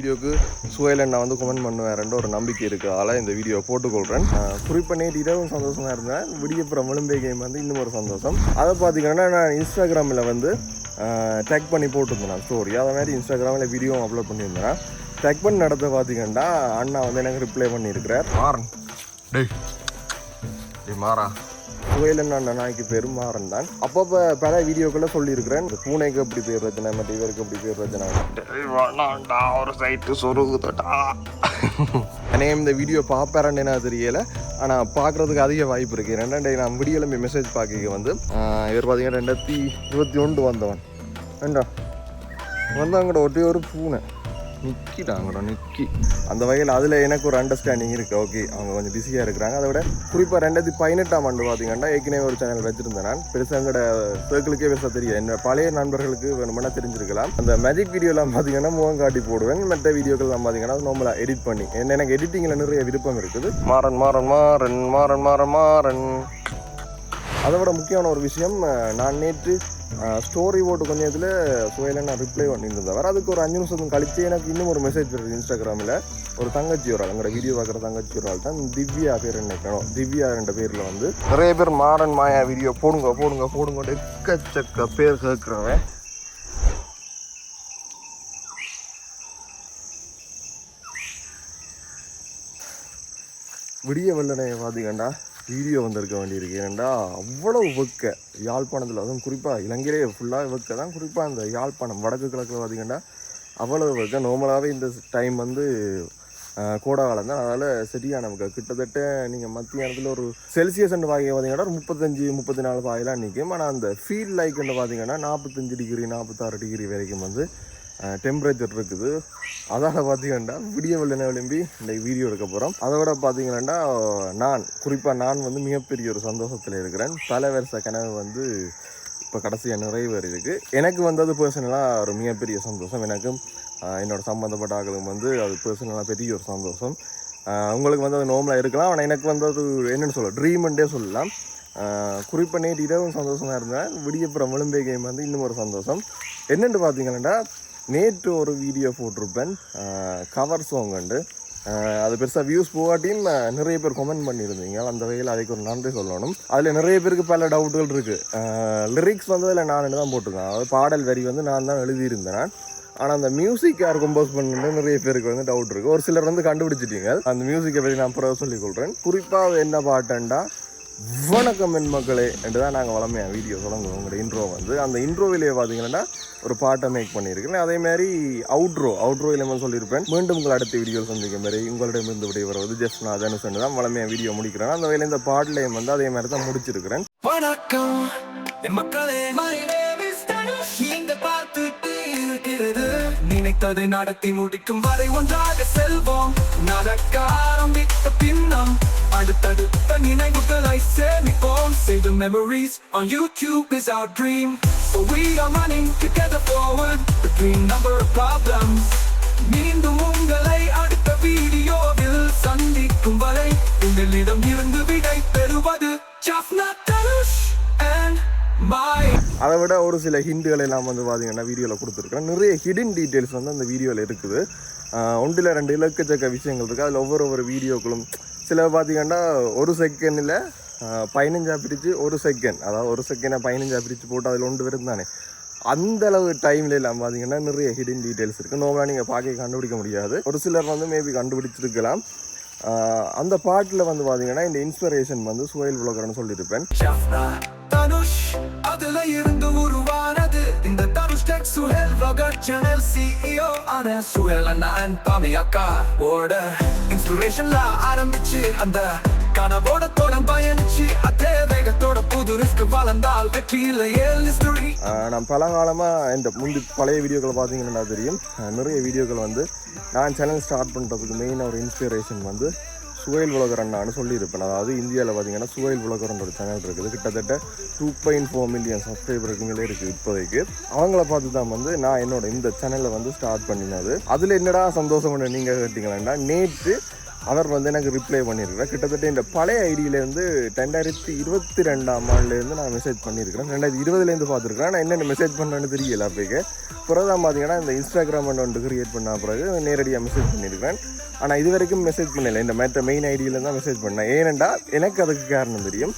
வீடியோக்கு சுவையில் நான் வந்து கமெண்ட் பண்ணுவேன் ஒரு நம்பிக்கை இருக்கிறதால இந்த வீடியோ போட்டுக்கொள்கிறேன் குறிப்பாக நேற்று இரவும் சந்தோஷமாக இருந்தேன். விடியப்புறம் விளிம்பை கேம் வந்து இன்னும் ஒரு சந்தோஷம். அதை பார்த்தீங்கன்னா நான் இன்ஸ்டாகிராமில் வந்து டேக் பண்ணி போட்டிருந்தேன் நான் ஸ்டோரி அதை மாதிரி இன்ஸ்டாகிராமில் வீடியோ அப்லோட் பண்ணியிருந்தேன் டேக் பண்ணி நடத்த பார்த்தீங்கன்னா அண்ணா வந்து எனக்கு ரிப்ளை பண்ணியிருக்கிறார். மாறன். டேய் மாறா. புயலன் அண்ணன் நாய்க்கு பேரும் மாறன் தான் அப்பப்போ பல வீடியோக்களை சொல்லியிருக்கிறேன். இந்த பூனைக்கு அப்படி பேர் ரச்சனை மற்ற இவருக்கு அப்படி பேர் ரச்சனை? ஒரு சைட்டு சொருகுதடா. அனே இந்த வீடியோ பார்ப்பேறேன்னு என்ன தெரியல. ஆனால் பார்க்குறதுக்கு அதிக வாய்ப்பு இருக்குது ரெண்டாண்டே நான் விடியலுமே மெசேஜ் பார்க்க வந்து இவர் பார்த்தீங்கன்னா ரெண்டாயிரத்தி இருபத்தி ஒன்று வந்தவன். வேண்டா வந்தாங்கட ஒட்டி ஒரு பூனை. நிற்கிட்டாங்கடா நிற்கி அந்த வகையில் அதில் எனக்கு ஒரு அண்டர்ஸ்டாண்டிங் இருக்குது ஓகே அவங்க கொஞ்சம் பிஸியாக இருக்கிறாங்க. அதை விட குறிப்பாக ரெண்டாயிரத்தி பதினெட்டாம் ஆண்டு பார்த்தீங்கன்னா ஏற்கனவே ஒரு சேனல் வச்சுருந்தேன் நான். பெருசாக எங்களோட சர்க்கிளுக்கே பெருசாக தெரியும் என்ன பழைய நண்பர்களுக்கு வேணுமென்னா தெரிஞ்சிருக்கலாம். அந்த மேஜிக் வீடியோலாம் பார்த்தீங்கன்னா முகம் காட்டி போடுவேன். மற்ற வீடியோக்கள்லாம் பார்த்தீங்கன்னா நார்மலாக எடிட் பண்ணி. என்ன எனக்கு எடிட்டிங்கில் நிறைய விருப்பம் இருக்குது. மாறன் மாறன் மாறன் மாறன் மாறன் மாறன். அதை விட முக்கியமான ஒரு விஷயம் நான் நேற்று ஸ்டோரி போட்டு கொஞ்சம் இதில் சுவையில் நான் ரிப்ளை பண்ணியிருந்தேன் வேறு அதுக்கு ஒரு அஞ்சு நிமிஷம் கழித்து எனக்கு இன்னும் ஒரு மெசேஜ் வருது இன்ஸ்டாகிராமில். ஒரு தங்கச்சி ஒரு ஆள் எங்களோட வீடியோ பார்க்குற தங்கச்சி ஒரு ஆள் தான். திவ்யா பேர் நினைக்கணும் திவ்யா என்ற பேரில் வந்து நிறைய பேர் மாறன் மாயா வீடியோ போடுங்க போடுங்க போடுங்க. எக்கச்சக்க பேர் கேட்குறவன். விடிய வெள்ளனை பார்த்தீங்கன்னா வீடியோ வந்திருக்க வேண்டியிருக்கு. ஏன்டா அவ்வளோ வெக்க. யாழ்ப்பாணத்தில் அதுவும் குறிப்பாக இலங்கையிலே ஃபுல்லாக வெக்க தான் குறிப்பாக அந்த யாழ்ப்பாணம் வடக்கு கிழக்கில் பார்த்தீங்கன்னா அவ்வளோ வெக்க. நார்மலாகவே இந்த டைம் வந்து ஆஹ், கோடை காலம் தான். அதனால் சரியான நமக்கு கிட்டத்தட்ட நீங்கள் மத்தியானத்தில் ஒரு செல்சியஸ் வாங்கி பார்த்தீங்கன்னா ஒரு முப்பத்தஞ்சு முப்பத்தி நாலு வாயிலாம் நிற்கும் ஆனால் அந்த ஃபீல் லைக்குன்னு பார்த்தீங்கன்னா நாற்பத்தஞ்சு டிகிரி நாற்பத்தாறு டிகிரி வரைக்கும் வந்து டெம்பரேச்சர் இருக்குது. அதால் பார்த்தீங்கன்னா விடிய வெள்ளனை விளம்பி இன்றைக்கு வீடியோ எடுக்க போகிறோம் அதை விட பார்த்தீங்கன்னா நான் குறிப்பாக நான் வந்து மிகப்பெரிய ஒரு சந்தோஷத்தில் இருக்கிறேன். பல வருஷ கனவு வந்து இப்போ கடைசியாக நிறைவேறியிருக்கு எனக்கு வந்தது பர்சனலாக ஒரு மிகப்பெரிய சந்தோஷம். எனக்கும் என்னோடய சம்மந்தப்பட்ட ஆக்களுக்கு வந்து அது பர்சனலாக பெரிய ஒரு சந்தோஷம். உங்களுக்கு வந்து அது நோமலாக இருக்கலாம். ஆனால் எனக்கு வந்து அது என்னென்னு சொல்ல ட்ரீமெண்டே சொல்லலாம். குறிப்பாக நேற்று இரவும் சந்தோஷமாக இருந்தேன். விடியப்புறம் விளிம்பை கேம் வந்து இன்னும் ஒரு சந்தோஷம். என்னென்று பார்த்தீங்கன்னா நேற்று ஒரு வீடியோ போட்டிருப்பேன். கவர் சாங் உண்டு. அது பெருசாக வியூஸ் போகாட்டியும் நிறைய பேர் கமெண்ட் பண்ணியிருந்தீங்க. அந்த வகையில் அதுக்கு ஒரு நன்றி சொல்லணும். அதில் நிறைய பேருக்கு பல டவுட்டுகள் இருக்குது லிரிக்ஸ் வந்து அதில் நான் தான் போட்டிருக்கேன். அதாவது பாடல் வரி வந்து நான் தான் எழுதியிருந்தேன். ஆனால் அந்த மியூசிக் யார் கம்போஸ் பண்ணணும்னு நிறைய பேருக்கு வந்து டவுட் இருக்குது ஒரு சிலர் வந்து கண்டுபிடிச்சிட்டீங்க. அந்த மியூசிக்கை பற்றி நான் பிறகு சொல்லிக் கொள்கிறேன் குறிப்பாக என்ன பாட்டுண்டா? வணக்கம் என் மக்களே என்று தான் நாங்கள் வளமையாக வீடியோ தொடங்குவோம். உங்களோட இன்ட்ரோ வந்து. அந்த இன்ட்ரோவிலேயே பார்த்தீங்கன்னா ஒரு பாட்டை மேக் பண்ணியிருக்கேன். அதே மாதிரி அவுட்ரோ அவுட்ரோ இல்லாமல் சொல்லியிருப்பேன். மீண்டும் உங்கள் அடுத்த வீடியோ சந்திக்கும் மாதிரி உங்களிடமிருந்து வருவது ஜஸ்ட் நான் தனுஷன் தான். வளமையாக வீடியோ முடிக்கிறேன். அந்த வகையில் இந்த பாட்டிலையும் வந்து அதே மாதிரி தான் முடிச்சிருக்கிறேன். வணக்கம். என் மக்களே நினைத்ததை நடத்தி முடிக்கும் வரை ஒன்றாக செல்வோம். நடக்க ஆரம்பித்த பின்னம் அடுத்தடுத்த send me on Save the memories. On YouTube is our dream. So we are running together forward Between number of problems. மீண்டும் உங்களை அடுத்த வீடியோவில் சந்திக்கும் வரை உங்களிடம் இருந்து விடை பெறுவது ஜாஃப்னா தனுஷ் அண்ட் பாய் அதை விட ஒரு சில ஹிண்டுகளை எல்லாம் வந்து பார்த்தீங்கன்னா வீடியோவில் கொடுத்துருக்கேன் நிறைய ஹிடன் டீட்டெயில்ஸ் வந்து அந்த வீடியோவில் இருக்குது. ஒன்றில் ரெண்டு இலக்கச்சக்க விஷயங்கள் இருக்குது அதில் ஒவ்வொரு ஒவ்வொரு வீடியோக்களும் சில பார்த்தீங்கன்னா ஒரு செகண்டில் பதினஞ்சா பிரித்து ஒரு செகண்ட் அதாவது ஒரு செகண்டாக பதினஞ்சா பிரித்து போட்டு அதில் ஒன்று வரும் அந்தளவு அந்த அளவு டைம்ல எல்லாம் பார்த்தீங்கன்னா நிறைய ஹிடன் டீட்டெயில்ஸ் இருக்குது நார்மலாக நீங்கள் பார்க்க கண்டுபிடிக்க முடியாது ஒரு சிலர் வந்து மேபி கண்டுபிடிச்சிருக்கலாம் அந்த பாட்டில் வந்து பார்த்தீங்கன்னா இந்த இன்ஸ்பிரேஷன் வந்து சுயல் விளக்கறன்னு சொல்லியிருப்பேன் தனுஷ் அதுல இருந்து உருவானது இந்த Dhanush tech Suhail vlogger channel CEO ஆன சுஹேல் பாமி அக்கா ஓட இன்ஸ்பிரேஷன்ல ஆரம்பிச்சு அந்த கனவோட தோடம் பயணிச்சு அதே வேகத்தோட புது ரிஸ்க் வளர்ந்தால் நான் பலகாலமாக இந்த முந்தி பழைய வீடியோக்களை பார்த்தீங்கன்னா தெரியும்? நிறைய வீடியோக்கள் வந்து நான் சேனல் ஸ்டார்ட் பண்ணுறதுக்கு மெயின் ஒரு இன்ஸ்பிரேஷன் வந்து சுவைல் உலகரன் நான் சொல்லியிருப்பேன். அதாவது இந்தியாவில் பார்த்தீங்கன்னா சுவைல் உலகரன் ஒரு சேனல் இருக்குது. கிட்டத்தட்ட டூ பாயிண்ட் ஃபோர் மில்லியன் சப்ஸ்கிரைபருக்கு மேலே இருக்குது இப்போதைக்கு. அவங்கள பார்த்து தான் வந்து நான் என்னோட இந்த சேனலை வந்து ஸ்டார்ட் பண்ணினது. அதில் என்னடா சந்தோஷம் நீங்கள் கேட்டிங்களா நேற்று அவர் வந்து எனக்கு ரிப்ளை பண்ணியிருக்கிறார். கிட்டத்தட்ட இந்த பழைய ஐடியிலேருந்து ரெண்டாயிரத்தி இருபத்தி ரெண்டாம் ஆண்டுலேருந்து நான் மெசேஜ் பண்ணியிருக்கிறேன். ரெண்டாயிரத்தி இருபதுலேருந்து பார்த்துருக்கிறேன். நான் என்னென்ன மெசேஜ் பண்ணேன்னு தெரியல அப்போக்கு. பிறகு பார்த்தீங்கன்னா இந்த இன்ஸ்டாகிராம் ஒன்று கிரியேட் பண்ண பிறகு நேரடியாக மெசேஜ் பண்ணியிருக்கிறேன். ஆனால் இது வரைக்கும் மெசேஜ் பண்ணலை. இந்த மற்ற மெயின் ஐடியில் தான் மெசேஜ் பண்ணேன். ஏனெண்டா எனக்கு அதுக்கு காரணம் தெரியும்.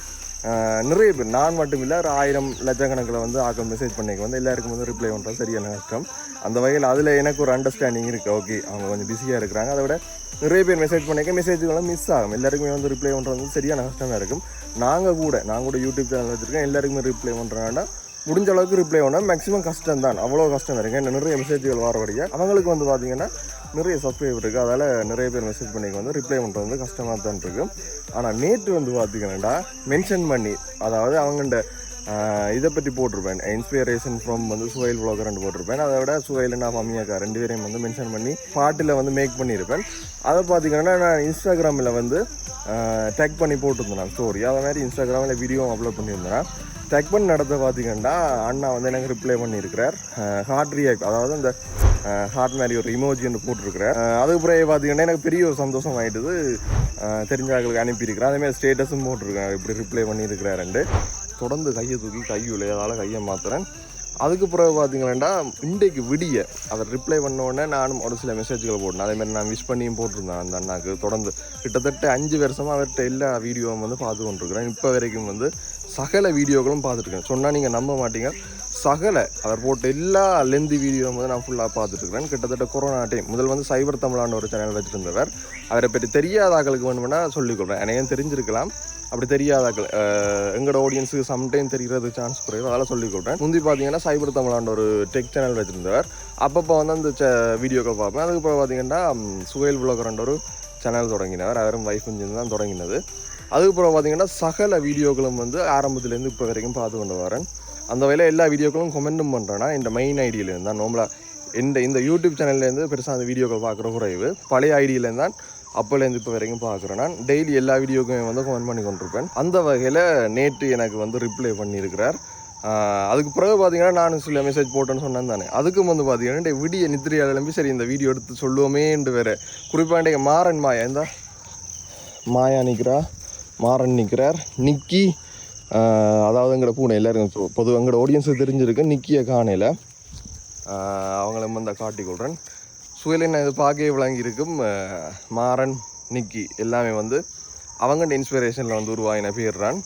நிறைய பேர் நான் மட்டும் இல்லை ஒரு ஆயிரம் லட்சக்கணக்கில் வந்து ஆக்கள் மெசேஜ் பண்ணிக்க வந்து எல்லாருக்கும் வந்து ரிப்ளை பண்ணுறது சரியான கஷ்டம் அந்த வகையில் அதில் எனக்கு ஒரு அண்டர்ஸ்டாண்டிங் இருக்குது ஓகே அவங்க கொஞ்சம் பிஸியாக இருக்கிறாங்க. அதை விட நிறைய பேர் மெசேஜ் பண்ணிக்க மெசேஜ்களும் மிஸ் ஆகும். எல்லாருக்குமே வந்து ரிப்ளை பண்ணுறது வந்து சரியான கஷ்டமாக இருக்கும். நாங்கள் கூட நான் கூட யூடியூப் சேனல் வச்சுருக்கேன். எல்லாருக்குமே ரிப்ளை பண்ணுறாங்கன்னா முடிஞ்ச அளவுக்கு ரிப்ளை பண்ணால் மேக்ஸிமம் கஷ்டம் தான். அவ்வளோ கஷ்டம் இருக்கு என்ன நிறைய மெசேஜ்கள் வரபடியாக அவங்களுக்கு வந்து பார்த்தீங்கன்னா நிறைய சப்ஸ்கிரைபர் இருக்குது அதால் நிறைய பேர் மெசேஜ் பண்ணிக்க வந்து ரிப்ளை பண்ணுறது வந்து கஷ்டமாக தான் இருக்கும். ஆனால் நேற்று வந்து பார்த்தீங்கன்னா மென்ஷன் பண்ணி அதாவது அவங்கள்ட இதை பற்றி போட்டிருப்பேன். இன்ஸ்பிரேஷன் ஃப்ரம் வந்து சுவைல் ரெண்டு போட்டிருப்பேன். அதை விட சுவைல் நான் மம்மியாக்கா ரெண்டு பேரையும் வந்து மென்ஷன் பண்ணி பாட்டில் வந்து மேக் பண்ணியிருப்பேன் அதை பார்த்தீங்கன்னா நான் இன்ஸ்டாகிராமில் வந்து டேக் பண்ணி போட்டிருந்தேன் ஸ்டோரி அதே மாதிரி இன்ஸ்டாகிராமில் வீடியோ அப்லோட் பண்ணியிருந்தேன். டேக் பண்ணி நடத்த பார்த்தீங்கன்னா அண்ணா வந்து எனக்கு ரிப்ளை பண்ணியிருக்கிறார். ஹார்ட் ரியாக்ட் அதாவது அந்த ஹார்ட் மாதிரி ஒரு இமோஜி ஒன்று போட்டிருக்கிறார். அதுக்கப்புறம் அதுக்கு பிறகு பார்த்தீங்கன்னா எனக்கு பெரிய ஒரு சந்தோஷம் ஆகிட்டுது தெரிஞ்சவங்களுக்கு அனுப்பியிருக்கிறேன் அதேமாதிரி ஸ்டேட்டஸும் போட்டிருக்கேன் இப்படி ரிப்ளை பண்ணியிருக்கிறாருண்டு தொடர்ந்து கையை தூக்கி கையுள்ள அதால் கையை மாத்துறேன். அதுக்கு பிறகு பார்த்தீங்கன்னா இன்றைக்கு விடிய அவர் ரிப்ளை பண்ணோடனே நானும் ஒரு சில மெசேஜ்கள் போட்டேன் அதேமாதிரி நான் விஷ் பண்ணியும் போட்டிருந்தேன் அந்த அண்ணாக்கு. தொடர்ந்து கிட்டத்தட்ட அஞ்சு வருஷமாக அவர்கிட்ட எல்லா வீடியோவும் வந்து பார்த்து கொண்டிருக்கிறேன் இப்போ வரைக்கும் வந்து சகல வீடியோக்களும் பார்த்துருக்கேன் சொன்னால் நீங்கள் நம்ப மாட்டீங்க. சகல அவர் போட்ட எல்லா லெந்தி வீடியோவும் வந்து நான் ஃபுல்லாக பார்த்துட்ருக்கிறேன் கிட்டத்தட்ட கொரோனா டைம் முதல் வந்து சைபர் தமிழான ஒரு சேனல் வச்சுருந்தவர். அவரை பற்றி தெரியாத ஆக்களுக்கு வேணுமென்னா சொல்லிக்கொள்கிறேன் எனக்கு தெரிஞ்சிருக்கலாம்? அப்படி தெரியாதாக்கள் எங்களோட ஆடியன்ஸுக்கு சம்டைம் தெரிகிறது சான்ஸ் குறைவு அதெல்லாம் சொல்லிக்கொள்கிறேன் முந்தி பார்த்தீங்கன்னா சைபர் தமிழாண்ட ஒரு டெக் சேனல் வச்சுருந்தவர். அப்பப்போ வந்து அந்த ச வீடியோக்கள் பார்ப்பேன். அதுக்கப்புறம் பார்த்தீங்கன்னா சுவையல் சுவேல் ஒரு சேனல் தொடங்கினவர். அவரும் வைஃப் இன்ஜின் தான் தொடங்கினது. அதுக்கப்புறம் பார்த்தீங்கன்னா சகல வீடியோக்களும் வந்து ஆரம்பத்துலேருந்து இப்போ வரைக்கும் பார்த்து கொண்டு வரேன். அந்த வகையில் எல்லா வீடியோக்களும் கமெண்டும் பண்ணுறேன்னா இந்த மெயின் ஐடியிலேருந்து தான் நோம்பலாக இந்த இந்த யூடியூப் சேனல்லேருந்து பெருசாக அந்த வீடியோக்கள் பார்க்குற குறைவு. பழைய ஐடியிலேருந்து தான் அப்போலேருந்து இப்போ வரைக்கும் பார்க்குறேன் நான் டெய்லி எல்லா வீடியோக்குமே வந்து கமெண்ட் பண்ணி கொண்டிருப்பேன். அந்த வகையில் நேற்று எனக்கு வந்து ரிப்ளை பண்ணியிருக்கிறார். அதுக்கு பிறகு பார்த்தீங்கன்னா நான் சில மெசேஜ் போட்டேன்னு சொன்னேன் தானே. அதுக்கும் வந்து பார்த்தீங்கன்னா விடிய நித்திரையால் எழும்பி சரி இந்த வீடியோ எடுத்து சொல்லுவோமேன்ட்டு வேறு. குறிப்பாக மாறன் மாயா இந்த. மாயா நிற்கிறா மாறன் நிற்கிறார் நிக்கி அதாவது எங்களோட பூனை எல்லாருக்கும் பொதுவாக எங்களோட ஆடியன்ஸுக்கு தெரிஞ்சிருக்கு நிக்கியை காணையில். அவங்கள வந்து காட்டி கொள்கிறேன் நான் இது பார்க்கவே விளங்கியிருக்கும். மாறன் நிக்கி எல்லாமே வந்து அவங்கள்ட்ட இன்ஸ்பிரேஷனில் வந்து உருவாகின பேர்றான்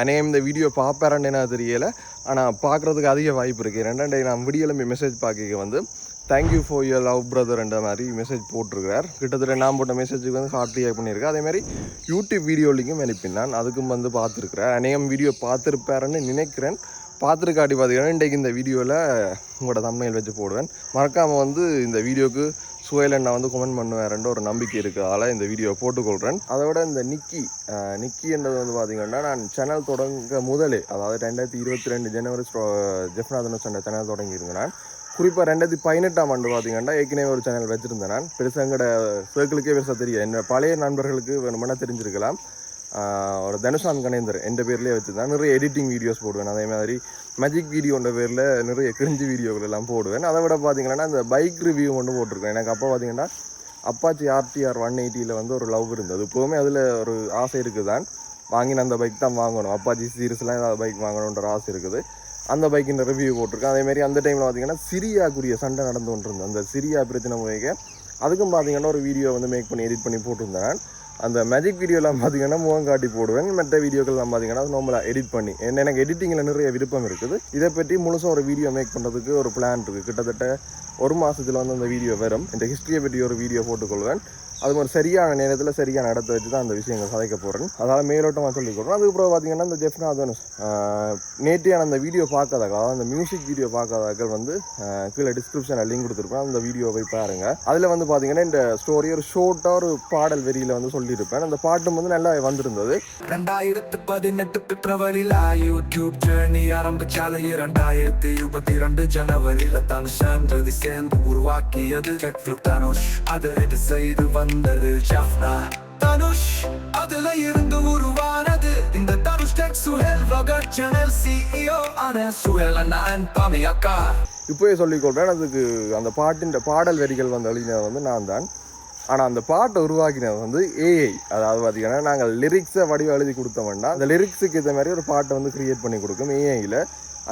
அநேகம் இந்த வீடியோ பார்ப்பாரான்னு என்ன தெரியலை. ஆனால் பார்க்குறதுக்கு அதிக வாய்ப்பு இருக்குது ரெண்டாண்டே நான் வீடியோவில் மெசேஜ் பார்க்க வந்து thank you for your love பிரதர்ன்ற மாதிரி மெசேஜ் போட்டிருக்கிறார். கிட்டத்தட்ட நான் போட்ட மெசேஜுக்கு வந்து ஹார்ட் ரியாக்ட் பண்ணியிருக்கேன் அதே மாதிரி யூடியூப் லிங்கும் அனுப்பினான். அதுக்கும் வந்து பார்த்துருக்குறேன் அநேகம் வீடியோ பார்த்துருப்பாருன்னு நினைக்கிறேன். பார்த்துருக்காட்டி பார்த்தீங்கன்னா இன்றைக்கு இந்த வீடியோவில் உங்களோட தம்மையில் வச்சு போடுவேன். மறக்காமல் வந்து இந்த வீடியோக்கு சுவையில் நான் வந்து கமெண்ட் பண்ணுவேன்ன்ற ஒரு நம்பிக்கை இருக்கிறதால இந்த வீடியோவை போட்டுக்கொள்கிறேன் அதை விட இந்த நிக்கி நிக்கின்றது நிக்கி என்றது வந்து பார்த்தீங்கன்னா நான் சேனல் தொடங்க முதலே அதாவது ரெண்டாயிரத்தி இருபத்தி ரெண்டு ஜனவரி ஜெஃப்நாதன் சொன்ன சேனல் தொடங்கியிருந்தேன். நான் குறிப்பாக ரெண்டாயிரத்தி பதினெட்டாம் ஆண்டு பார்த்தீங்கன்னா ஏற்கனவே ஒரு சேனல் வச்சுருந்தேன் நான். பெருசாக எங்களோட சர்க்கிளுக்கே பெருசாக தெரியும் என்ன பழைய நண்பர்களுக்கு வேணுமென்னா தெரிஞ்சிருக்கலாம். ஒரு தனுஷான் கணேந்தர் என்ற பேர்லேயே வச்சுருந்தேன். நிறைய எடிட்டிங் வீடியோஸ் போடுவேன். அதே மாதிரி மேஜிக் வீடியோன்ற பேரில் நிறைய கிரிஞ்சு வீடியோக்கள் எல்லாம் போடுவேன். அதை விட பார்த்தீங்கன்னா இந்த பைக் ரிவ்யூ ஒன்று போட்டிருக்கேன். எனக்கு அப்போ பார்த்தீங்கன்னா அப்பாச்சி ஆர்டிஆர் ஒன் எயிட்டியில் வந்து ஒரு லவ் இருந்தது. இப்போவுமே அதில் ஒரு ஆசை இருக்குது தான் வாங்கின அந்த பைக் தான் வாங்கணும். அப்பாச்சி சீரியஸ்லாம் ஏதாவது பைக் வாங்கணுன்ற ஆசை இருக்குது. அந்த பைக்கின் ரிவ்யூ போட்டிருக்கேன் அதேமாதிரி அந்த டைமில் பார்த்தீங்கன்னா சிரியாக்குரிய சண்டை நடந்து கொண்டிருந்தது. அந்த சிரியா பிரச்சனை போய்க்க அதுக்கும் பார்த்தீங்கன்னா ஒரு வீடியோ வந்து மேக் பண்ணி எடிட் பண்ணி போட்டிருந்தேன். அந்த மேஜிக் வீடியோலாம் பார்த்தீங்கன்னா முகம் காட்டி போடுவேன். மற்ற வீடியோக்கள்லாம் பார்த்தீங்கன்னா நார்மலாக எடிட் பண்ணி. என்ன எனக்கு எடிட்டிங்கில் நிறைய விருப்பம் இருக்குது. இதை பற்றி முழுசாக ஒரு வீடியோ மேக் பண்ணுறதுக்கு ஒரு பிளான் இருக்குது கிட்டத்தட்ட ஒரு மாதத்தில் வந்து அந்த வீடியோ வரும். இந்த ஹிஸ்ட்ரியை பற்றி ஒரு வீடியோ போட்டுக்கொள்வேன். அது ஒரு சரியான நேரத்தில் சரியான இடத்த வச்சு தான் அந்த விஷயங்கள் சதைக்க போகிறேன் அதனால் மேலோட்டமாக சொல்லிக் கொடுறோம் அதுக்கப்புறம் பார்த்தீங்கன்னா அந்த ஜெஃப்னா ஜெஃப்னாதன் நேற்றையான அந்த வீடியோ பார்க்காதாக்கள் அதாவது அந்த மியூசிக் வீடியோ பார்க்காதாக்கள் வந்து கீழே டிஸ்கிரிப்ஷனில் லிங்க் கொடுத்துருப்பேன். அந்த வீடியோ போய் பாருங்கள் அதில் வந்து பார்த்தீங்கன்னா இந்த ஸ்டோரி ஒரு ஷோர்ட்டாக ஒரு பாடல் வெறியில் வந்து சொல்லியிருப்பேன். அந்த பாட்டும் வந்து நல்லா வந்திருந்தது. ரெண்டாயிரத்து பதினெட்டு பிப்ரவரியில் யூடியூப் ஜேர்னி ஆரம்பிச்சால இரண்டாயிரத்தி இருபத்தி ரெண்டு ஜனவரியில் தான் சேர்ந்தது சேர்ந்து உருவாக்கியது அது செய்து வந்து வந்தது ஜப்னா தனுஷ் அதுல இருந்து உருவானது. இந்த Dhanush tech Suhail வகர் channel CEO ஆன சுஹேல் அண்ணன் பாமி அக்கா. இப்போயே சொல்லிக்கொள்றேன் அதுக்கு அந்த பாட்டின் பாடல் வரிகள் வந்து அழுகினது வந்து நான் தான். ஆனால் அந்த பாட்டை உருவாக்கினது வந்து ஏஐ அதாவது பார்த்தீங்கன்னா நாங்கள் லிரிக்ஸை வடிவம் எழுதி கொடுத்தோம்னா அந்த லிரிக்ஸுக்கு ஏற்ற மாதிரி ஒரு பாட்டை வந்து கிரியேட் பண்ணி கொடுக்கும் ஏஐயில்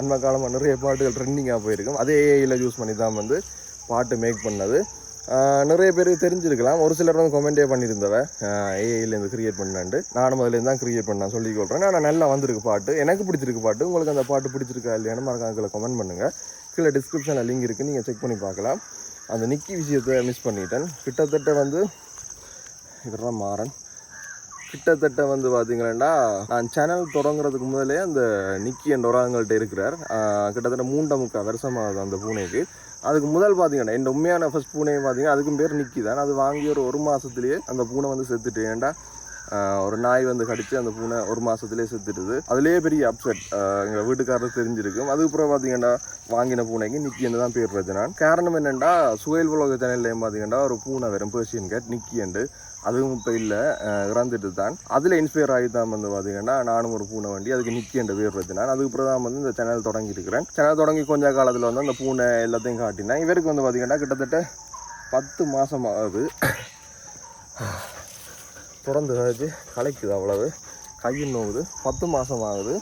அண்மை காலமாக நிறைய பாட்டுகள் ட்ரெண்டிங்காக போயிருக்கும். அதே ஏஐயில் யூஸ் பண்ணி தான் வந்து பாட்டு மேக் பண்ணது. நிறைய பேர் தெரிஞ்சிருக்கலாம். ஒரு சிலர் வந்து கொமெண்டே பண்ணியிருந்தவ ஏஐலேருந்து கிரியேட் பண்ணாண்டு. நானும் அதுலேருந்து தான் கிரியேட் பண்ணேன் சொல்லி கொள்கிறேன் ஆனால் நல்லா வந்திருக்கு பாட்டு. எனக்கு பிடிச்சிருக்கு பாட்டு. உங்களுக்கு அந்த பாட்டு பிடிச்சிருக்கா இல்லையானு மறக்காம கீழே கமெண்ட் பண்ணுங்கள் கீழே டிஸ்கிரிப்ஷனில் லிங்க் இருக்குது நீங்கள் செக் பண்ணி பார்க்கலாம். அந்த நிக்கி விஷயத்தை மிஸ் பண்ணிட்டேன். கிட்டத்தட்ட வந்து இதெல்லாம் மாறன். கிட்டத்தட்ட வந்து பார்த்தீங்கன்னா நான் சேனல் தொடங்குறதுக்கு முதலே அந்த நிக்கி என்ற ஒரு இருக்கிறார். கிட்டத்தட்ட மூண்டை முக்கால் வருஷமாகுது அந்த பூனைக்கு. அதுக்கு முதல் பார்த்தீங்கன்னா என் உண்மையான ஃபர்ஸ்ட் பூனையை பார்த்தீங்கன்னா அதுக்கும் பேர் நிக்கி தான் அது வாங்கி ஒரு ஒரு மாதத்துலேயே அந்த பூனை வந்து செத்துட்டு ஏன்டா ஒரு நாய் வந்து கடித்து அந்த பூனை ஒரு மாதத்துலேயே செத்துட்டுது அதுலேயே பெரிய அப்செட் எங்கள் வீட்டுக்காரர் தெரிஞ்சிருக்கும். அதுக்கப்புறம் பார்த்தீங்கன்னா வாங்கின பூனைக்கு நிக்கின்னு தான் பேர் வச்சனான். காரணம் என்னென்னா சுயல் உலக சேனல்லையும் பார்த்தீங்கன்னா ஒரு பூனை வரும் பேர்ஷியன் கேட் நிக்கியண்டு அதுவும் இப்போ இல்லை இறந்துட்டு தான். அதில் இன்ஸ்பயர் ஆகி தான் வந்து பார்த்தீங்கன்னா நானும் ஒரு பூனை வண்டி அதுக்கு நிக்கி என்ற பேர் வச்சினான். அதுக்கப்புறம் தான் வந்து இந்த சேனல் தொடங்கியிருக்கிறேன் சேனல் தொடங்கி கொஞ்ச காலத்தில் வந்து அந்த பூனை எல்லாத்தையும் காட்டினேன். இவருக்கு வந்து பார்த்தீங்கன்னா கிட்டத்தட்ட பத்து மாதம் ஆகுது. பிறந்து கழிச்சு கலைக்குது அவ்வளவு. கையில் நோவுது. பத்து மாதம் ஆகுது.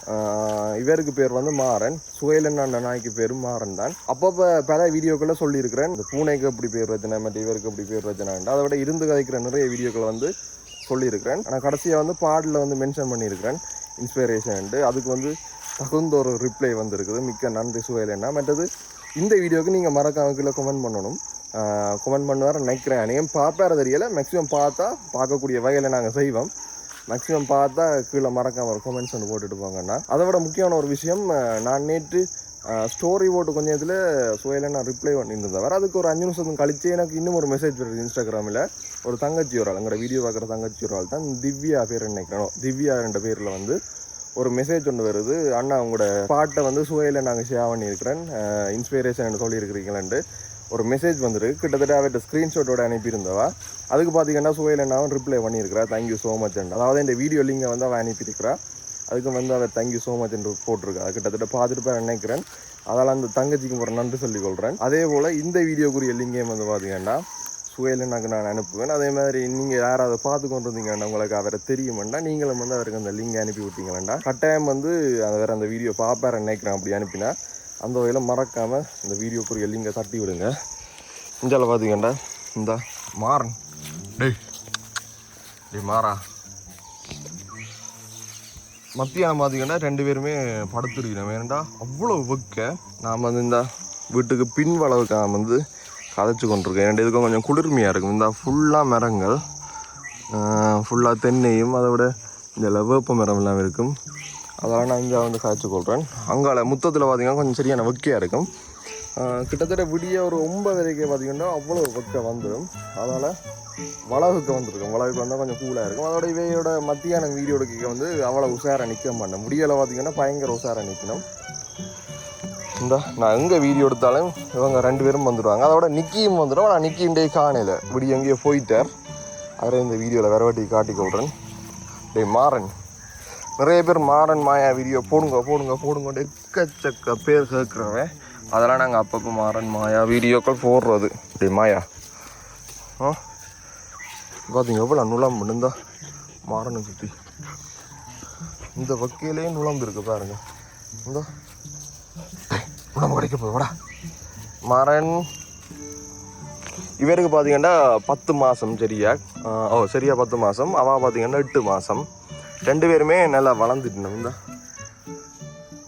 இவருக்கு பேர் வந்து மாறன். சுயலன் அந்த நாய்க்கு பேர் மாறன் தான். அப்பப்போ பல வீடியோக்களை சொல்லியிருக்கிறேன். இந்த பூனைக்கு அப்படி பேர் வச்சன மற்ற இவருக்கு அப்படி பேர் வச்சனான்ட்டு அதை விட இருந்து கதைக்கிற நிறைய வீடியோக்களை வந்து சொல்லியிருக்கிறேன். ஆனால் கடைசியாக வந்து பாடலில் வந்து மென்ஷன் பண்ணியிருக்கிறேன். இன்ஸ்பிரேஷன்ட்டு அதுக்கு வந்து தகுந்த ஒரு ரிப்ளை வந்திருக்குது. மிக்க நன்றி என்ன மற்றது இந்த வீடியோவுக்கு நீங்கள் மறக்காம கீழே கமெண்ட் பண்ணணும். கமெண்ட் பண்ணுவார் நினைக்கிறேன். அனையும் பார்ப்பார தெரியலை. மேக்ஸிமம் பார்த்தா பார்க்கக்கூடிய வகையில் நாங்கள் செய்வோம். மேக்ஸிமம் பார்த்தா கீழே மறக்காம ஒரு கமெண்ட்ஸ் ஒன்று போட்டுட்டு போங்கண்ணா அதை விட முக்கியமான ஒரு விஷயம் நான் நேற்று ஸ்டோரி போட்டு கொஞ்சம் இதில் சுவையில் நான் ரிப்ளை பண்ணியிருந்தவர் அதுக்கு ஒரு அஞ்சு நிமிஷம் கழிச்சு எனக்கு இன்னும் ஒரு மெசேஜ் வருது இன்ஸ்டாகிராமில் ஒரு தங்கச்சி ஒரு ஆள் எங்களோட வீடியோ பார்க்குற தங்கச்சி ஒரு ஆள் தான். திவ்யா பேர் நினைக்கிறோம் திவ்யா என்ற பேரில் வந்து ஒரு மெசேஜ் ஒன்று வருது. அண்ணா உங்களோட பாட்டை வந்து சுவையில் நாங்கள் ஷேர் பண்ணியிருக்கிறேன் இன்ஸ்பிரேஷன் சொல்லியிருக்கிறீங்களேன்ட்டு. ஒரு மெசேஜ் வந்துருக்கு. கிட்டத்தட்ட அவர்கிட்ட ஸ்க்ரீன்ஷாட்டோட அனுப்பியிருந்தவா. அதுக்கு பார்த்தீங்கன்னா சுவையில் நான் ரிப்ளை பண்ணியிருக்கிறா. தேங்க்யூ ஸோ மச் அதாவது இந்த வீடியோ லிங்கை வந்து அவள் அனுப்பியிருக்கிறா. அதுக்கு வந்து அவள் தேங்க்யூ ஸோ மச் என்று போட்டிருக்கா. கிட்டத்தட்ட பார்த்துட்டு போய் நினைக்கிறேன். அதால் அந்த தங்கச்சிக்கு ஒரு நன்றி சொல்லிக் கொள்கிறேன் அதே போல் இந்த வீடியோக்குரிய லிங்கையும் வந்து பார்த்தீங்கன்னா சுயலினாக்கு நான் அனுப்புவேன். அதே மாதிரி நீங்கள் யாராவது பார்த்து கொண்டு இருந்தீங்கன்னா உங்களுக்கு அவரை தெரியுமெண்டா நீங்களும் வந்து அவருக்கு அந்த லிங்க் அனுப்பி விட்டீங்களா கட்டாயம் வந்து அதை வேறு அந்த வீடியோ பார்ப்பார நினைக்கிறேன். அப்படி அனுப்பினா அந்த வகையில் மறக்காமல் இந்த வீடியோக்குரிய லிங்கை தட்டி விடுங்க. இந்தியாவில் பார்த்தீங்கண்டா இந்த மாறன். டேய் டேய் மாறா. மத்தியானம் பார்த்தீங்கன்னா ரெண்டு பேருமே படுத்துருக்கணும் ஏன்டா அவ்வளோ வெக்க. நாம் வந்து இந்த வீட்டுக்கு பின் வளவுக்கு நான் வந்து கதைச்சு கொண்டிருக்கேன் ஏன்டா இதுக்கும் கொஞ்சம் குளிர்மையாக இருக்கும். இந்த ஃபுல்லாக மரங்கள் ஃபுல்லாக தென்னையும் அதை விட இந்த வேப்ப மரம் எல்லாம் இருக்கும். அதெல்லாம் நான் இங்கே வந்து காய்ச்சி கொள்கிறேன் அங்கால முத்தத்தில் பார்த்தீங்கன்னா கொஞ்சம் சரியான வெக்கையாக இருக்கும். கிட்டத்தட்ட விடிய ஒரு ஒன்பது வரைக்கும் பார்த்தீங்கன்னா அவ்வளோ வெக்கை வந்துடும். அதனால் வளவுக்கு வந்திருக்கும். வளவுக்கு வந்தால் கொஞ்சம் கூலாக இருக்கும். அதோட இவையோட மத்தியான வீடியோ எடுக்க வந்து அவ்வளோ உஷாராக நிற்க மாட்டேன். முடியலை பார்த்தீங்கன்னா பயங்கர உஷாராக நிற்கணும் இந்த நான் எங்கே வீடியோ எடுத்தாலும் இவங்க ரெண்டு பேரும் வந்துடுவாங்க அதோட நிக்கியும் வந்துடும் ஆனால் நிக்கியும் டே காணையில் விடிய எங்கேயோ போயிட்டார். அவரை இந்த வீடியோவில் வேற வாட்டி காட்டி கொள்கிறேன் டேய் மாறன். நிறைய பேர் மாறன் மாயா வீடியோ போடுங்க போடுங்க போடுங்க எக்கச்சக்க பேர் கேட்குறவன் அதெல்லாம் நாங்கள் அப்பப்போ மாறன் மாயா வீடியோக்கள் போடுறது. அப்படி மாயா. ஆ? பார்த்தீங்க எவ்வளோ நுழம்பு இருந்தா மாறனை சுற்றி இந்த வக்கையிலேயே நுழம்பு இருக்கு பாருங்க. இந்த. நுழம்பு கிடைக்க போதுடா வாடா. மாறன். இவருக்கு பார்த்தீங்கன்னா பத்து மாதம் சரியா? ஓ சரியா பத்து மாதம் அவள் பார்த்தீங்கன்னா எட்டு மாதம் ரெண்டு பேருமே நல்லா வளர்ந்துட்டு இந்த.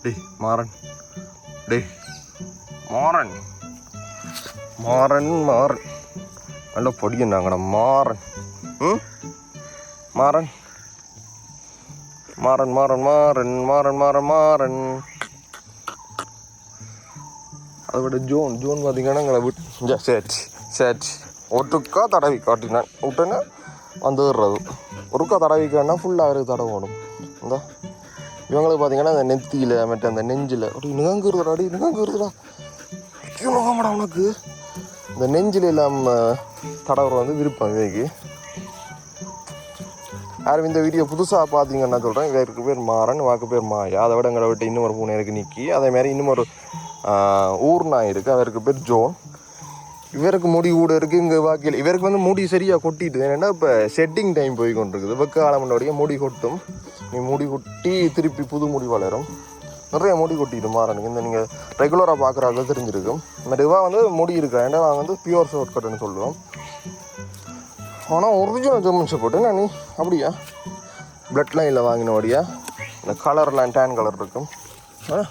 டேய் மாறன். டேய் மாறன். மாறன் மாறன். நல்லா பொடியண்டாங்கடா மாறன். ம்? மாறன். மாறன் மாறன் மாறன் மாறன் மாறன் மாறன். அதை விட ஜோன் ஜோன் பார்த்தீங்கன்னா எங்களை விட்டு சரி சரி ஒட்டுக்கா தடவி காட்டினான். விட்டுன்னு வந்துடுறது. ஒருக்கா தடவிக்கானா ஃபுல்லாக அவருக்கு தடவணும். இந்த இவங்களுக்கு பார்த்தீங்கன்னா அந்த நெத்தியில் மற்ற அந்த நெஞ்சில். அப்படி நிகங்குறதுடா அடி நிகங்குறதுடா. நோகமாடா உனக்கு. இந்த நெஞ்சில் இல்லாமல் தடவுற வந்து விருப்பம் இவைக்கு. யாரும் இந்த வீடியோ புதுசாக பார்த்தீங்கன்னா சொல்கிறேன் இவருக்கு பேர் மாறன் வாக்கு பேர் மாயா. அதை விட எங்களை விட்டு இன்னும் ஒரு பூனை இருக்கு நிற்கி அதே மாதிரி இன்னும் ஒரு ஆஹ், ஊர் நாய் இருக்குது அவருக்கு பேர் ஜோன். இவருக்கு முடி கூட இருக்கு இங்கே வாக்கில். இவருக்கு வந்து முடி சரியாக கொட்டிட்டு ஏன்னா இப்போ செட்டிங் டைம் போய் கொண்டிருக்குது. வெக்காலமண்டோடைய முடி கொட்டும். நீ முடி கொட்டி திருப்பி புது முடி வளரும். நிறைய முடி கொட்டிட்டு மாறனுக்கு இந்த நீங்கள் ரெகுலராக பார்க்குறாங்க தெரிஞ்சிருக்கும். மெதுவாக வந்து முடி இருக்கா? ஏன்னா நாங்கள் வந்து பியூர் ஷார்ட் கட்டுன்னு சொல்லுவோம். ஆனால் ஒரிஜினல் ஜம்மன் ஷெப்பர்ட் நான் நீ? அப்படியா? பிளட் லைனில் வாங்கினபடியா இந்த கலர்லாம் டேன் கலர் இருக்கும். ஆ?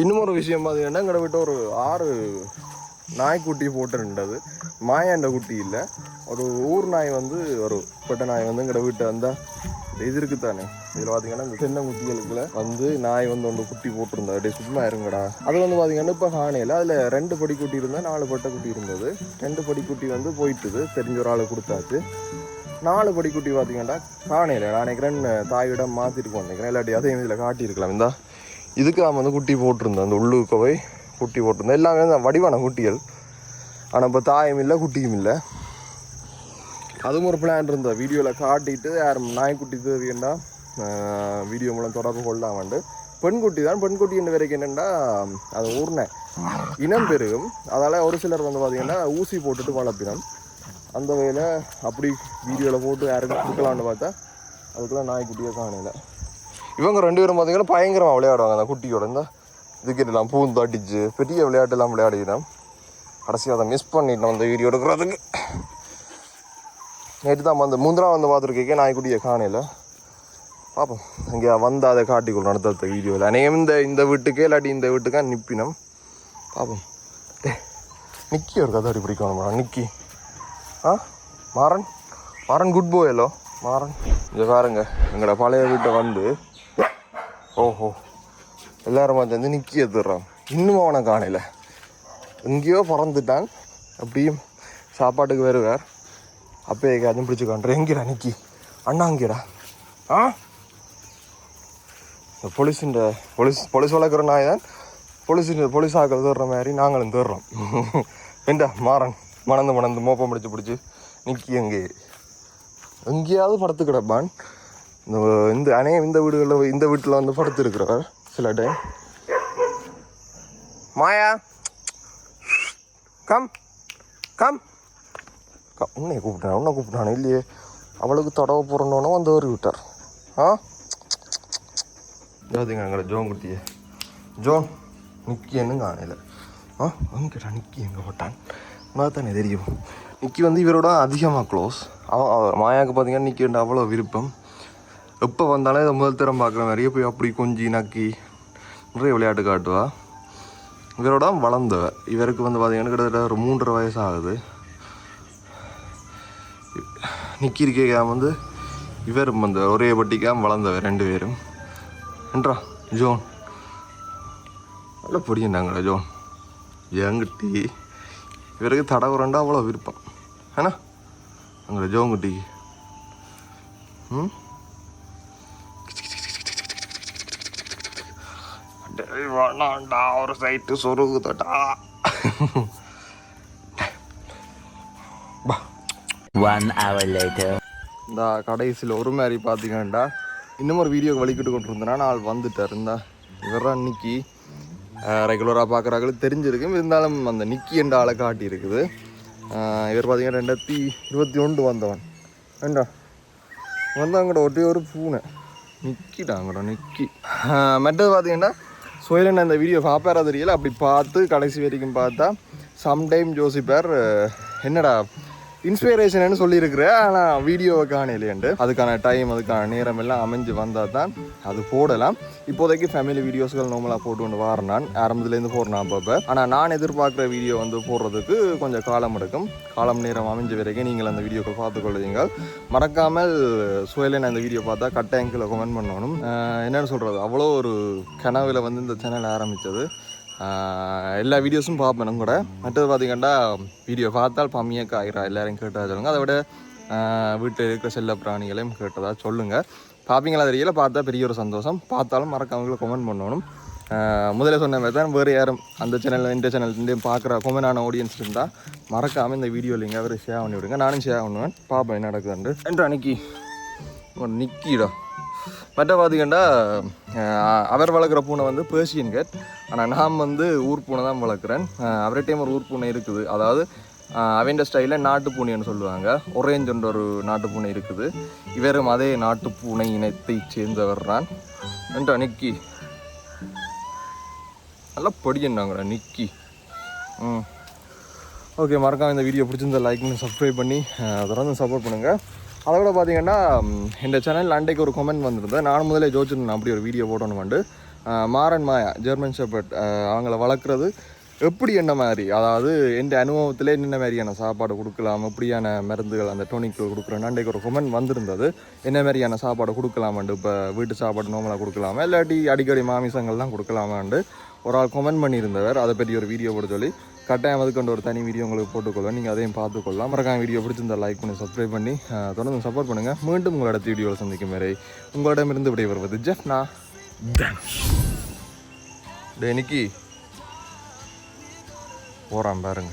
இன்னும் ஒரு விஷயம் பார்த்தீங்கன்னா எங்களை விட்டு ஒரு ஆறு நாய்க்குட்டி போட்டுருந்தது. மாயாண்ட குட்டி இல்லை. ஒரு ஊர் நாய் வந்து ஒரு பெட்ட நாய் வந்து எங்களோட வீட்டை வந்தால் இது இருக்கு தானே இதில் பார்த்தீங்கன்னா இந்த சின்ன குட்டிகளுக்குள்ள வந்து நாய் வந்து ஒன்று குட்டி போட்டிருந்தா அப்படியே சும்மா இருங்கடா. அது வந்து பார்த்தீங்கன்னா இப்போ ஹானையில் அதில் ரெண்டு படி குட்டி இருந்தால் நாலு பட்டை குட்டி இருந்தது. ரெண்டு படி குட்டி வந்து போயிட்டுது. தெரிஞ்ச ஒரு ஆளை கொடுத்தாச்சு. நாலு படி குட்டி பார்த்தீங்கன்னா காணையில் நான் நினைக்கிறேன் தாயிடம் மாற்றிட்டு நினைக்கிறேன் இல்லாட்டி அதையும் இதில் காட்டியிருக்கலாம். இந்தா. இதுக்கு நான் வந்து குட்டி போட்டிருந்தேன் அந்த உள்ளுக்க போய் குட்டி போட்டிருந்தேன் எல்லாமே தான் வடிவான குட்டிகள். ஆனால் இப்போ தாயும் இல்லை குட்டியும் இல்லை. அதுவும் ஒரு பிளான் இருந்தது. வீடியோவில் காட்டிட்டு யாரும் நாய்க்குட்டி தேவைன்னா வீடியோ மூலம் தொடர்பு கொள்ளாமண்டு. பெண்குட்டி தான். பெண்குட்டி என்ன வரைக்கும் என்னென்னா அது ஊர்னேன் இனம் பெருகும். அதால் ஒரு சிலர் வந்து பார்த்திங்கன்னா ஊசி போட்டுட்டு வளர்ப்பினம். அந்த வகையில் அப்படி வீடியோவில் போட்டு யாருக்கும் கொடுக்கலான்னு பார்த்தா அதுக்கெல்லாம் நாய்க்குட்டியை காணலை. இவங்க ரெண்டு பேரும் பார்த்தீங்கன்னா பயங்கரமாக விளையாடுவாங்க அந்த குட்டியோட. இந்த இதுக்கெல்லாம் பூந்து அடிச்சு பெரிய விளையாட்டுலாம் விளையாடினோம் கடைசியாக அதை மிஸ் பண்ணிட்டோம் அந்த வீடியோ எடுக்கிறதுக்கு நேற்று தான் வந்து முந்திரா வந்து பார்த்துருக்கேன் நாய்க்குட்டியை காணையில் பார்ப்போம் இங்கே வந்து அதை காட்டிக்கொள்ளும் அடுத்த வீடியோவில் அநேகம் இந்த இந்த வீட்டுக்கே இல்லாட்டி இந்த வீட்டுக்கா நிற்பினோம் பார்ப்போம் டே நிக்கி ஒரு கதை பிடிக்கணும் நிக்கி. ஆ மாறன்? மாறன் குட் போயலோ மாறன். இங்கே பாருங்க எங்களோட பழைய வீட்டை வந்து ஓஹோ. எல்லாரும் சேர்ந்து நிற்கி எடுத்துடுறான் இன்னும் அவனை காணையில் எங்கேயோ பறந்துட்டான். அப்படியும் சாப்பாட்டுக்கு வருவார். அப்பயே அதுவும் பிடிச்சி காண்றேன். எங்கிடா நிக்கி? அண்ணா அங்கேடா. ஆ? இந்த போலீஸுன்ற போலீஸ் போலீஸ் வளர்க்குற நாய் தான். போலீஸ் போலீஸ் ஆக்கள் தேடுற மாதிரி நாங்களும் தேடுறோம். ஏண்டா மாறன்? மணந்து மணந்து மோப்பம் பிடிச்சி பிடிச்சி நிக்கி எங்கே எங்கேயாவது படுத்து கிடப்பான் இந்த இந்த அநே இந்த வீடுகளில் இந்த வீட்டில் வந்து படுத்து இருக்கிறார் சில time Maya. Come come come உன்னை கூப்பிட்டான்? உன்னை கூப்பிட்டானு? இல்லையே. அவளுக்கு தொடவ போகிறோன்னு வந்து ஒரு விட்டார் ஆ ஜோதிங்க எங்களை ஜோன் குட்டியே. ஜோன் நிக்கி என்ன காணையில் ஆ? கேட்டா நிக்கி எங்கே போட்டான்? தானே தெரியும். நிக்கி வந்து இவரோட அதிகமாக க்ளோஸ் அவன் மாயாவுக்கு பார்த்தீங்கன்னா நிக்கி அவ்வளோ விருப்பம். எப்போ வந்தாலும் இதை முதல் திறம் பார்க்குற மாதிரியே போய் அப்படி கொஞ்சி நக்கி நிறைய விளையாட்டு காட்டுவா. இவரோட வளர்ந்தவ. இவருக்கு வந்து பார்த்தீங்கன்னா கிட்டத்தட்ட ஒரு மூன்றரை வயசு ஆகுது நிக்கி வந்து இவரும் வந்து ஒரே பட்டிக்காம வளர்ந்தவ ரெண்டு பேரும். என்றா ஜோன்? நல்லா பொடியண்டாங்களா ஜோன். ஜோங்குட்டி இவருக்கு தடவுறண்டா அவ்வளோ விருப்பம். ஏன்னா? அங்கே ஜோங்குட்டி ம்? டேய் வேணாண்டா ஒரு சைட்டு சொருகுதடா. One hour later. இந்த கடைசியில் ஒரு மாதிரி பார்த்தீங்கன்னா இன்னும் ஒரு வீடியோ வலிக்கிட்டு கொண்டு இருந்தேன்னா நாள் வந்துட்டார். இந்த இவரான் இன்னைக்கு ரெகுலராக பார்க்குறாங்களுக்கு தெரிஞ்சிருக்கும் இருந்தாலும் அந்த நிக்கி என்ற ஆளை காட்டி இருக்குது அஹ் இவர் பார்த்தீங்கன்னா ரெண்டாயிரத்தி இருபத்தி ஒன்று வந்தவன். ஏண்டா? வந்தாங்கட ஒட்டி ஒரு பூனை. நிக்கிட்டாங்கடா நிக்கி. மற்றது பார்த்தீங்கன்னா சுயலன் அந்த வீடியோ பார்ப்பாரா தெரியல? அப்படி பார்த்து கடைசி வரைக்கும் பார்த்தா சம்டைம் ஜோசிப்பார் என்னடா இன்ஸ்பிரேஷன் சொல்லியிருக்கிற ஆனால் வீடியோவை காணலையண்டு. அதுக்கான டைம் அதுக்கான நேரம் எல்லாம் அமைஞ்சு வந்தால் தான் அது போடலாம். இப்போதைக்கு ஃபேமிலி வீடியோஸ்கள் நார்மலாக போட்டு கொண்டு வரேன் நான். ஆரம்பத்துலேருந்து போடுறேன் அப்பப்போ ஆனால் நான் எதிர்பார்க்குற வீடியோ வந்து போடுறதுக்கு கொஞ்சம் காலம் எடுக்கும். காலம் நேரம் அமைஞ்ச வரைக்கும் நீங்கள் அந்த வீடியோக்கள் பார்த்துக்கொள்ளுவீங்க மறக்காமல் சுயலன் அந்த வீடியோ பார்த்தா கட்டாயங்களை கமெண்ட் பண்ணணும். என்னென்னு சொல்கிறது அவ்வளோ ஒரு கனவில் வந்து இந்த சேனல் ஆரம்பித்தது எல்லா வீடியோஸும் பார்ப்பேன் கூட. மற்றது பார்த்தீங்கன்னா வீடியோ பார்த்தால் பம்மியாக ஆயிரா எல்லாரையும் கேட்டதா சொல்லுங்கள் அதை விட வீட்டில் இருக்கிற செல்ல பிராணிகளையும் கேட்டதா சொல்லுங்கள் பார்ப்பீங்களா தெரியல பார்த்தா பெரிய ஒரு சந்தோஷம். பார்த்தாலும் மறக்காமங்களை கமெண்ட் பண்ணணும். முதல்ல சொன்ன மாதிரி தான் வேறு யாரும் அந்த சேனல் இந்த சேனல் பார்க்குற கொமெண்டான ஆடியன்ஸ் இருந்தால் மறக்காமல் இந்த வீடியோ இல்லைங்க அவர் ஷேர் பண்ணி விடுங்க. நானும் ஷேர் பண்ணுவேன். பார்ப்பேன் என்ன நடக்குதுண்டு என்று அன்னைக்கு நிக்கிடா. மற்ற பார்த்தீங்கன்னா அவர் வளர்க்குற பூனை வந்து பேர்ஷியன் கேட் ஆனால் நான் வந்து ஊர் பூனை தான் வளர்க்குறேன். அவர்கிட்டையும் ஒரு ஊர் பூனை இருக்குது. அதாவது அவெண்ட ஸ்டைலில் நாட்டு பூனைன்னு சொல்லுவாங்க. ஒரேஞ்சுன்ற ஒரு நாட்டு பூனை இருக்குது. இவரும் அதே நாட்டு பூனை இனத்தை சேர்ந்தவர் தான். என்றா நிக்கி? நல்லா படிக்கின்றாங்கடா நிக்கி. ம். ஓகே மறக்காம இந்த வீடியோ பிடிச்சிருந்த லைக் பண்ணி சப்ஸ்கிரைப் பண்ணி தொடர்ந்து சப்போர்ட் பண்ணுங்கள் அதை விட பார்த்தீங்கன்னா இந்த சேனல் அன்றைக்கு ஒரு கமெண்ட் வந்திருந்தேன் நான் முதலே ஜோதிச்சிருந்தேன் அப்படி ஒரு வீடியோ போட்டோன்னு வந்து. மாறன் மாயா ஜெர்மன் ஷெப்பர்ட் அவங்கள வளர்க்குறது எப்படி என்ன மாதிரி? அதாவது எந்த அனுபவத்திலே என்ன மாதிரியான சாப்பாடு கொடுக்கலாம்? எப்படியான மருந்துகள் அந்த டோனிக்கு கொடுக்குறேன் அன்றைக்கு ஒரு கமெண்ட் வந்திருந்தது. என்ன மாதிரியான சாப்பாடு கொடுக்கலாமாண்டு இப்போ வீட்டு சாப்பாடு நோமலாக கொடுக்கலாமா? இல்லாட்டி அடிக்கடி மாமிசங்கள்லாம் கொடுக்கலாமாண்டு ஒரு ஆள் கமெண்ட் பண்ணியிருந்தவர். அதை பற்றி ஒரு வீடியோ போட சொல்லி கட்டாயம் அதுக்கொண்டு ஒரு தனி வீடியோ உங்களுக்கு போட்டுக்கொள்வேன். நீங்கள் அதையும் பார்த்துக்கொள்ளலாம். மறக்காம வீடியோ பிடிச்சிருந்தா லைக் பண்ணி சப்ஸ்கிரைப் பண்ணி தொடர்ந்து சப்போர்ட் பண்ணுங்கள் மீண்டும் உங்களோட அடுத்த வீடியோவில் சந்திக்கும் வரை உங்களிடமிருந்து வருவது ஜெஃப்னா. டே நிக்கி. போகிறான் பாருங்க.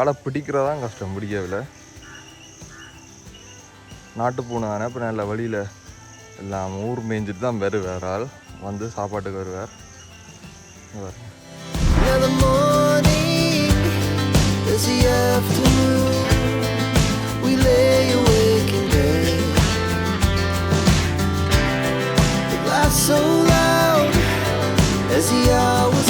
ஆளை பிடிக்கிறதான் கஷ்டம் பிடிக்கவில்லை நாட்டு பூனை தானே இப்போ நல்ல வழியில் எல்லாம் ஊர் மேய்ஞ்சிட்டு தான் வருவார் ஆள். வந்து சாப்பாட்டுக்கு வருவார். வருங்க the morning the afternoon. We lay awake in bed. So loud as the hours.